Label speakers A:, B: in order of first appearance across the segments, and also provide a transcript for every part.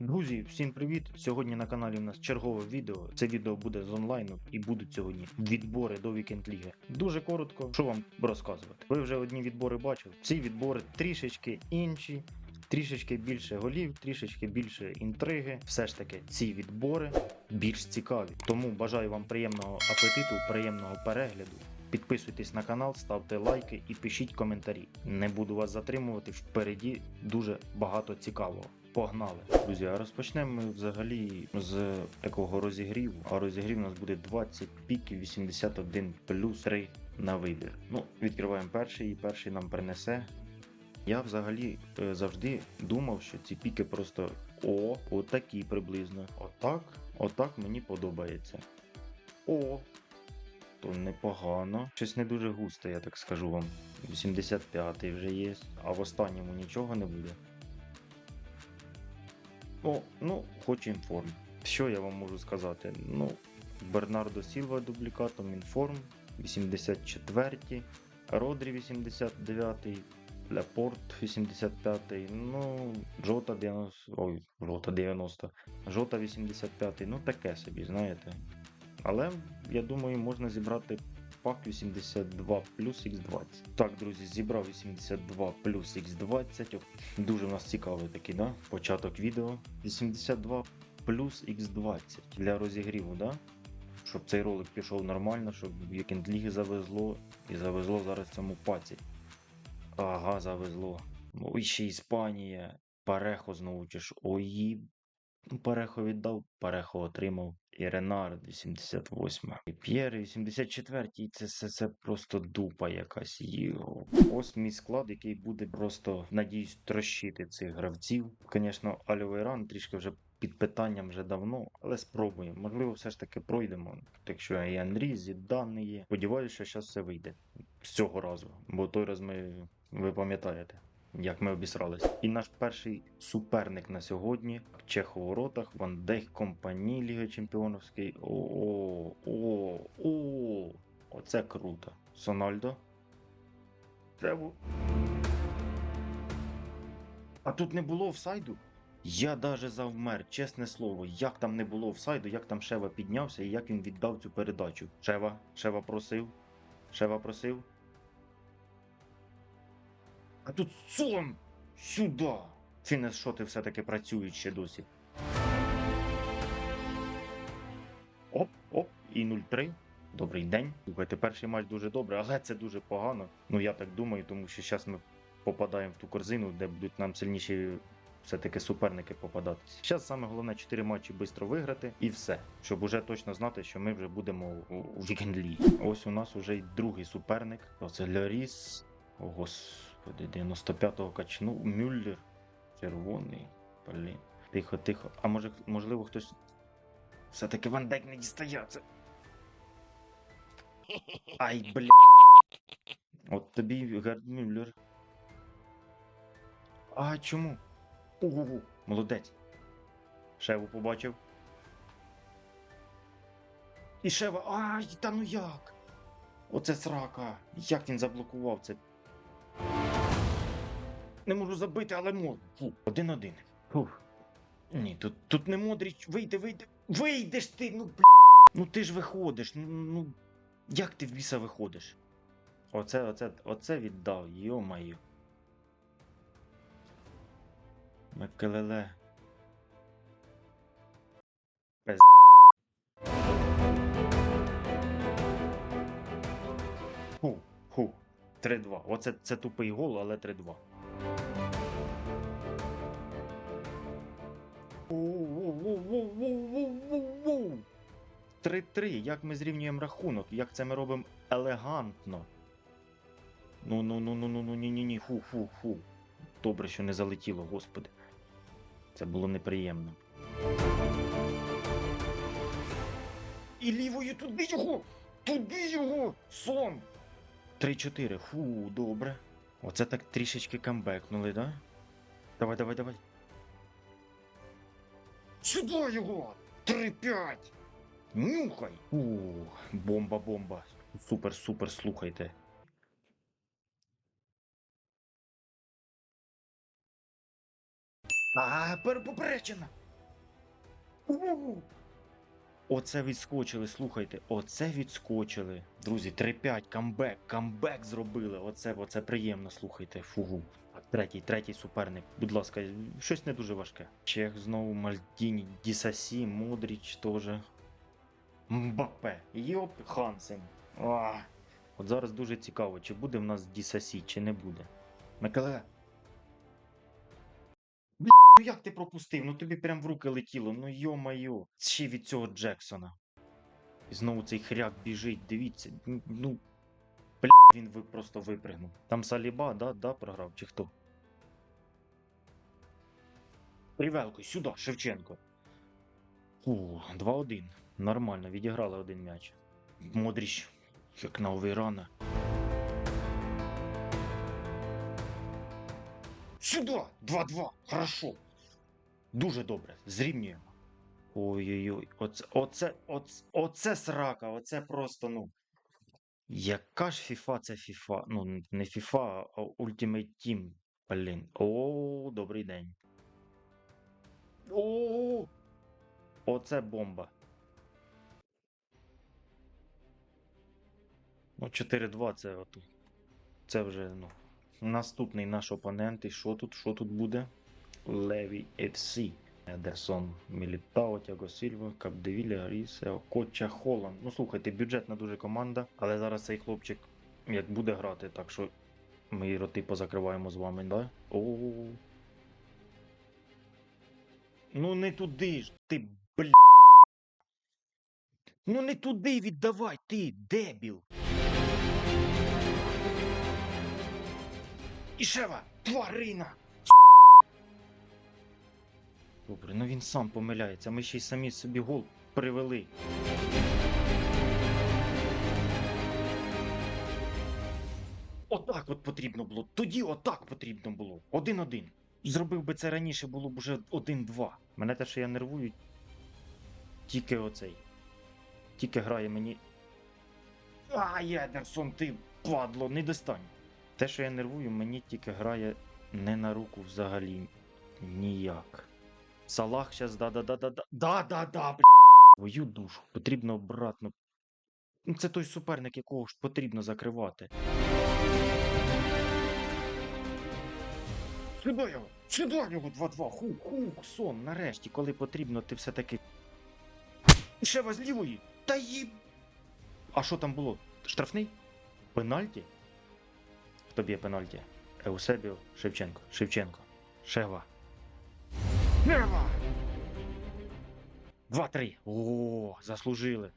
A: Друзі, всім привіт! Сьогодні на каналі у нас чергове відео. Це відео буде з онлайну і будуть сьогодні відбори до вікенд ліги. Дуже коротко, що вам розказувати. Ви вже одні відбори бачили. Ці відбори трішечки інші. Трішечки більше голів, трішечки більше інтриги. Все ж таки, ці відбори більш цікаві. Тому бажаю вам приємного апетиту, приємного перегляду. Підписуйтесь на канал, ставте лайки і пишіть коментарі. Не буду вас затримувати. Впереді дуже багато цікавого. Погнали! Друзі, а розпочнемо ми взагалі з такого розігріву. А розігрів у нас буде 20 піків 81 плюс 3 на вибір. Ну, відкриваємо перший, і перший нам принесе. Я взагалі е, завжди думав, що ці піки просто о, отакі приблизно. Отак, отак мені подобається. О, то непогано. Щось не дуже густо, я так скажу вам. 85-й вже є, а в останньому нічого не буде. О, ну, хоч інформ. Що я вам можу сказати? Ну, Бернардо Сілва дублікатом інформ, 84-й, Родрі 89-й, Лепорт 85-й, ну, Жота 90, ой, Жота 90, Жота 85-й, ну таке собі, знаєте. Але я думаю, можна зібрати пак 82 плюс X20. Так, друзі, зібрав 82 плюс X20. О, Дуже в нас цікавий такий, да? Початок відео. 82 плюс X20 для розігріву, да? Щоб цей ролик пішов нормально, щоб вікенд ліги завезло і завезло зараз цьому паці. Ага, завезло. Ой, ще Іспанія. Парехо знову чи ж. Ой, Ну, Парехо віддав, Парехо отримав. І Ренар 88. І П'єр 84. І це, це, це просто дупа якась. Йо. Ось мій склад, який буде просто, надіюсь, трощити цих гравців. Звісно, Альовейран трішки вже під питанням вже давно, але спробуємо. Можливо, все ж таки пройдемо. Так що і Андрій, Зідан є. Сподіваюся, що зараз все вийде з цього разу. Бо той раз ми, ви пам'ятаєте як ми обісрались. І наш перший суперник на сьогодні Чех у воротах, Ван Дейк компанії Ліги Чемпіоновської. О, о, о, оце круто. Сональдо. Це А тут не було офсайду? Я даже завмер, чесне слово, як там не було офсайду, як там Шева піднявся і як він віддав цю передачу. Шева, Шева просив. Шева просив. А тут сон! Сюди! Фінес шоти все-таки працюють ще досі. Оп, оп, і 0-3. Добрий день. Слухайте, перший матч дуже добре, але це дуже погано. Ну я так думаю, тому що зараз ми попадаємо в ту корзину, де будуть нам сильніші все-таки суперники попадатися. Зараз саме головне 4 матчі швидко виграти і все, щоб уже точно знати, що ми вже будемо у, лігі. Ось у нас вже й другий суперник. Оце Льоріс. О, господи, 95-го качнув. Мюллер. Червоний. Блін. Тихо, тихо. А може, можливо, хтось. Все-таки Ван Дейк не дістається. Ай, бля. От тобі Герд Мюллер. А чому? Ого, молодець. Шеву побачив. І Шева. Ай, та ну як? Оце срака. Як він заблокував це? Не можу забити, але можу. Фу, один-один. Фух. Ні, тут, тут не Модріч. Вийди, вийди. Вийдеш ти, ну бля. Ну ти ж виходиш. Ну, ну як ти в біса виходиш? Оце, оце, оце віддав, йо-моє. Мекелеле. Пез... Фу, фу. 3-2. Оце це тупий гол, але 3-2. Воу-воу-воу-воу-воу-воу-воу. 3-3. Як ми зрівнюємо рахунок? Як це ми робимо елегантно? Ну ну ну ну ну ну ні ні ні фу фу фу. Добре, що не залетіло, господи. Це було неприємно. І лівою туди його! Туди його! Сон! 3-4. Фу, добре. Оце так трішечки камбекнули, да? Давай, давай, давай. Сюди його! 3-5! Нюхай! У, бомба, бомба. Супер, супер, слухайте. А, перепоперечена! Оце відскочили, слухайте, оце відскочили. Друзі, 3-5, камбек, камбек зробили. Оце, оце приємно, слухайте. Фугу. Третій, третій суперник. Будь ласка, щось не дуже важке. Чех знову, Мальдіні, Дісасі, Модріч теж. Мбапе. Йоп, Хансен. А. От зараз дуже цікаво, чи буде в нас Дісасі, чи не буде. Миколе. Ну як ти пропустив? Ну тобі прям в руки летіло. Ну йо-майо. Ще від цього Джексона. І знову цей хряк біжить, дивіться. Ну. Бля, він просто випригнув. Там Саліба, да, да, програв, чи хто? Привелко, сюди, Шевченко. У, 2-1. Нормально, відіграли один м'яч. Модріч, як на Овейрана. Сюди! 2-2. Хорошо. Дуже добре. Зрівнюємо. Ой-ой-ой. Оце, оце, оце, оце срака, оце просто, ну. Яка ж FIFA це FIFA? Ну, не FIFA, а Ultimate Team. Блін. О, добрий день. О! Оце бомба. Ну, 4-2 це от. Це вже, ну. Наступний наш опонент. І що тут? Що тут буде? Леві FC. Едерсон, Мілітао, Тяго Сільва, Капдевілля, Арісе, Коча Холланд. Ну слухайте, бюджетна дуже команда, але зараз цей хлопчик як буде грати, так що ми роти позакриваємо з вами, да? О. Ну не туди ж, ти бля. Ну не туди віддавай, ти дебіл. Ішева, тварина! Добре, ну він сам помиляється, ми ще й самі собі гол привели. Отак от потрібно було. Тоді отак потрібно було. Один-один. Зробив би це раніше, було б уже один-два. Мене те, що я нервую, тільки оцей. Тільки грає мені. А, Єдерсон, ти падло, не достань. Те, що я нервую, мені тільки грає не на руку взагалі ніяк. Салах щас да-да-да-да-да. Да-да-да, бля. Твою душу. Потрібно обратно. Ну, Це той суперник, якого ж потрібно закривати. Сюди його! Сюди його 2-2! Хук, хук, сон, нарешті, коли потрібно, ти все-таки. Ще вас лівої! Та їб. А що там було? Штрафний? Пенальті? Хто б'є пенальті? Еусебіо, Шевченко, Шевченко, Шева. Шева! 2-3. О, заслужили.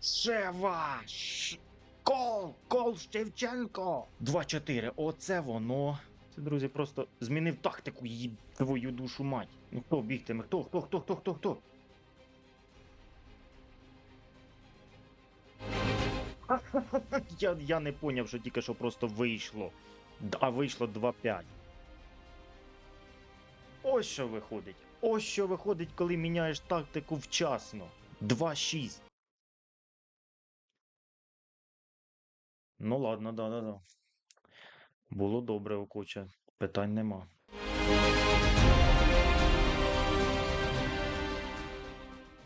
A: Шева! Ш... Кол! Кол Шевченко! 2-4. Оце воно. Це, друзі, просто змінив тактику її твою душу мать. Ну хто бігтиме? Хто? Хто? Хто? Хто? Хто? Хто? Я, я не поняв, що тільки що просто вийшло. А вийшло 2-5. Ось що виходить. Ось що виходить, коли міняєш тактику вчасно. 2-6. Ну ладно, да-да-да. Було добре у куча. Питань нема.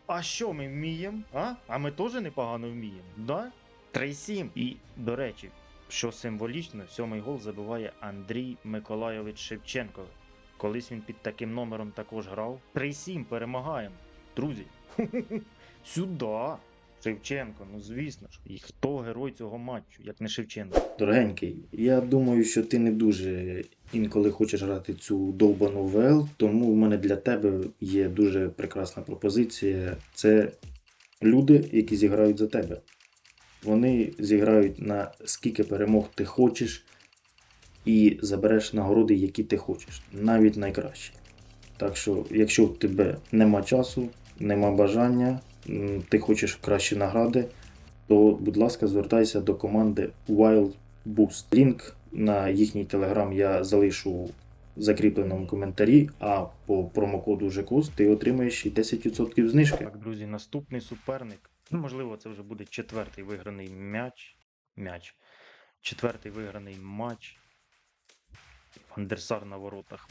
A: А що ми вміємо? А? А ми теж непогано вміємо, да? 3-7. І, до речі, що символічно, сьомий гол забиває Андрій Миколайович Шевченко. Колись він під таким номером також грав. 3-7 перемагаємо. Друзі. Сюди. Шевченко, ну звісно ж. І хто герой цього матчу, як не Шевченко? Дорогенький, я думаю, що ти не дуже інколи хочеш грати цю довбану ВЛ, тому в мене для тебе є дуже прекрасна пропозиція. Це люди, які зіграють за тебе. Вони зіграють на скільки перемог ти хочеш, і забереш нагороди, які ти хочеш, навіть найкращі. Так що, якщо в тебе нема часу, нема бажання, ти хочеш кращі награди, то, будь ласка, звертайся до команди Wild Boost. Лінк на їхній телеграм я залишу в закріпленому коментарі, а по промокоду ЖКУС ти отримаєш і 10% знижки. Так, друзі, наступний суперник. Ну, можливо, це вже буде четвертий виграний м'яч. М'яч. Четвертий виграний матч. Вандерсар на воротах.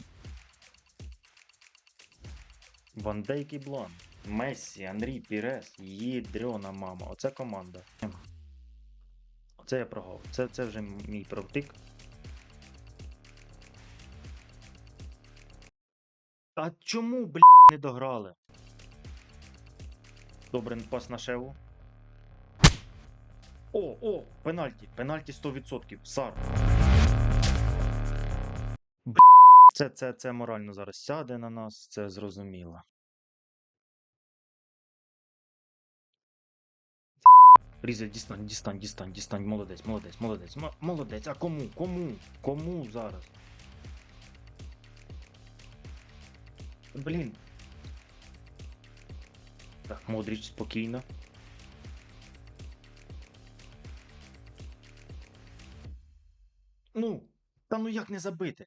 A: Ван і Блан. Мессі, Андрій Пірес, Єдрьона мама. Оце команда. Оце я прогав. Це, це вже мій провтик. А чому, бля, не дограли? Добре, пас на шеву. О, о, пенальті. Пенальті 100%. Сар. Бля, Це, це, це морально зараз сяде на нас, це зрозуміло. Різа, дістань, дістань, дістань, дістань, молодець, молодець, молодець, молодець. А кому? Кому? Кому зараз? Блін. Так, Модріч спокійно. Ну, та ну як не забити?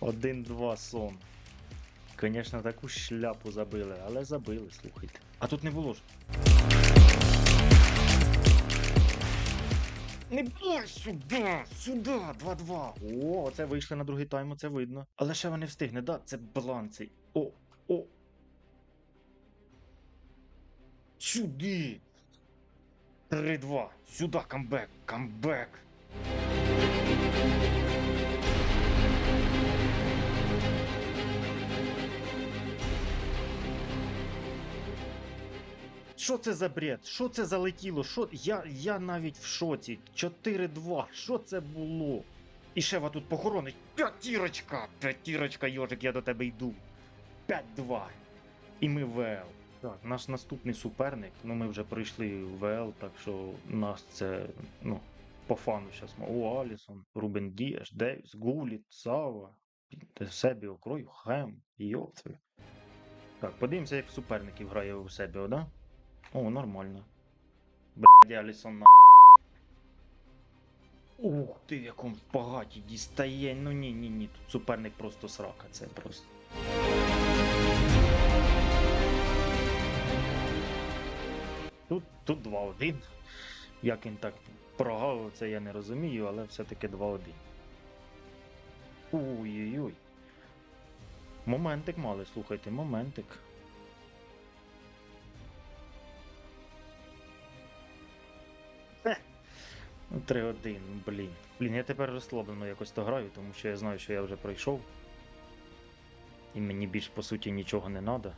A: Один-два сон. Звісно, таку шляпу забили, але забили, слухайте. А тут не було ж. Не бій сюди, сюди, 2-2. О, це вийшли на другий тайм, це видно. Але ще вони встигне, да? Це цей. О, о. Сюди. 3-2. Сюди камбек, камбек. Що це за бред? Що це за летіло? Що? Я, я навіть в шоці. 4-2. Що це було? І ще ва тут похоронить. П'ятірочка! П'ятірочка, йожик, я до тебе йду. 5-2. І ми ВЛ. Так, наш наступний суперник. Ну ми вже пройшли ВЛ, так що нас це, ну, по фану зараз. О, Алісон, Рубен Діаш, Девіс, Гуліт, Сава, Себі, Окрой, Хем, Йоцві. Так, подивимося, як суперників грає у себе, да? О, нормально. Блядь, Алісон на. Ух ти, в якому багаті дістає. Ну ні, ні, ні. Тут суперник просто срака, це просто. Тут, тут 2-1. Як він так прогавив, це я не розумію, але все-таки 2-1. Ой-ой-ой. Моментик мали, слухайте, моментик. 3-1, блін. Блін, я тепер розслаблено якось то граю, тому що я знаю, що я вже пройшов. І мені більш по суті нічого не треба.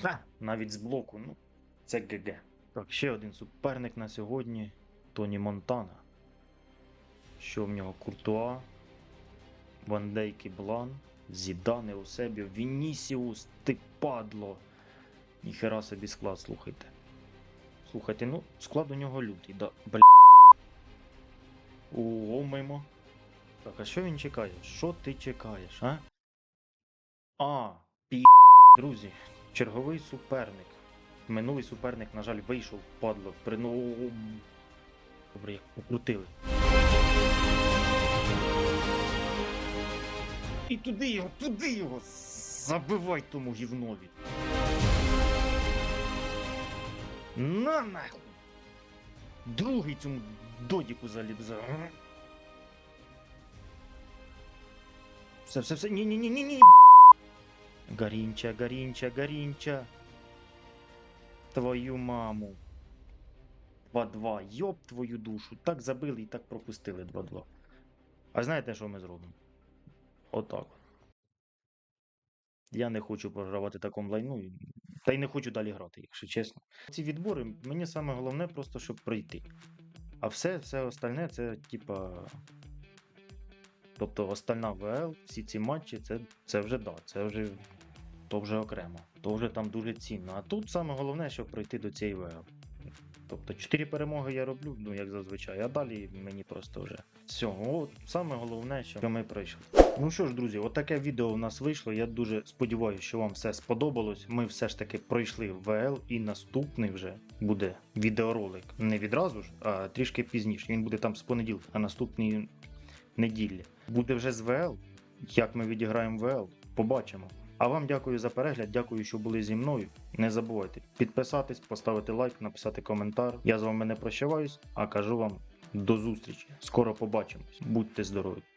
A: Ха! Навіть з блоку, ну, це ГГ. Так, ще один суперник на сьогодні Тоні Монтана. Що в нього Куртуа, Ван Дейк і Блан, Зідане у себе, Вінісіус, ти падло. Ніхера собі склад, слухайте. Слухайте, ну, склад у нього лютий, да. Бля. Ого, мимо. Так, а що він чекає? Що ти чекаєш, а? А, пі. Друзі, черговий суперник. Минулий суперник, на жаль, вийшов, падло. При... Ну... Добре, як покрутили. І туди його, туди його! Забивай тому гівнові. На нахуй! Другий цьому додіку заліпзав. Все, все, все. Ні, ні, ні, ні, ні. Гарінча, гарінча, гарінча. Твою маму. 2-2. Йоп твою душу. Так забили і так пропустили 2-2. А знаєте, що ми зробимо? Отак. Я не хочу програвати такому лайну. і- Та й не хочу далі грати, якщо чесно. Ці відбори мені саме головне просто, щоб пройти. А все, все остальне це типа. Тобто остальна ВЛ, всі ці матчі, це, це вже да, це вже то вже окремо. То вже там дуже цінно. А тут саме головне, щоб пройти до цієї ВЛ. Тобто 4 перемоги я роблю, ну як зазвичай, а далі мені просто вже. Все, от саме головне, що ми пройшли. Ну що ж, друзі, отаке відео у нас вийшло. Я дуже сподіваюся, що вам все сподобалось. Ми все ж таки пройшли ВЛ, і наступний вже буде відеоролик. Не відразу ж, а трішки пізніше. Він буде там з понеділка, а наступній неділі. Буде вже з ВЛ. Як ми відіграємо ВЛ, побачимо. А вам дякую за перегляд, дякую, що були зі мною. Не забувайте підписатись, поставити лайк, написати коментар. Я з вами не прощаюсь, а кажу вам до зустрічі. Скоро побачимось. Будьте здорові!